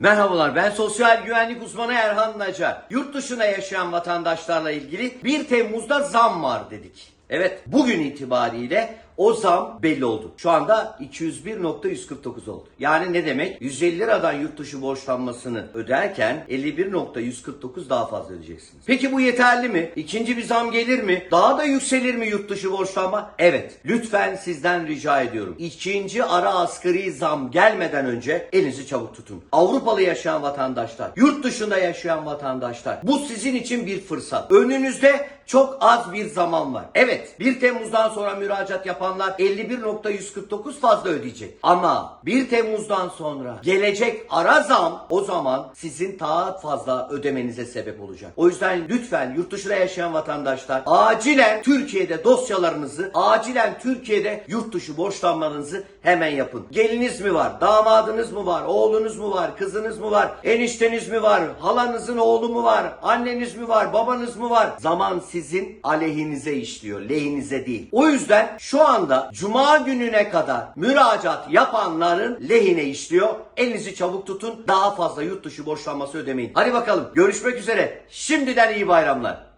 Merhabalar ben sosyal güvenlik uzmanı Erhan Nacar. Yurt dışına yaşayan vatandaşlarla ilgili 1 Temmuz'da zam var dedik. Evet bugün itibariyle o zam belli oldu. Şu anda 201.149 oldu. Yani ne demek? 150 liradan yurt dışı borçlanmasını öderken 51.149 daha fazla ödeyeceksiniz. Peki bu yeterli mi? İkinci bir zam gelir mi? Daha da yükselir mi yurt dışı borçlanma? Evet. Lütfen sizden rica ediyorum. İkinci ara asgari zam gelmeden önce elinizi çabuk tutun. Avrupalı yaşayan vatandaşlar, yurt dışında yaşayan vatandaşlar. Bu sizin için bir fırsat. Önünüzde çok az bir zaman var. Evet 1 Temmuz'dan sonra müracaat yapanlar 51.149 fazla ödeyecek. Ama 1 Temmuz'dan sonra gelecek ara zam o zaman sizin daha fazla ödemenize sebep olacak. O yüzden lütfen yurt dışında yaşayan vatandaşlar acilen Türkiye'de dosyalarınızı, acilen Türkiye'de yurt dışı borçlanmanızı hemen yapın. Geliniz mi var, damadınız mı var, oğlunuz mu var, kızınız mı var, enişteniz mi var, halanızın oğlu mu var, anneniz mi var, babanız mı var? Zaman sizin aleyhinize işliyor, lehinize değil. O yüzden şu anda cuma gününe kadar müracaat yapanların lehine işliyor. Elinizi çabuk tutun. Daha fazla yurt dışı borçlanması ödemeyin. Hadi bakalım görüşmek üzere. Şimdiden iyi bayramlar.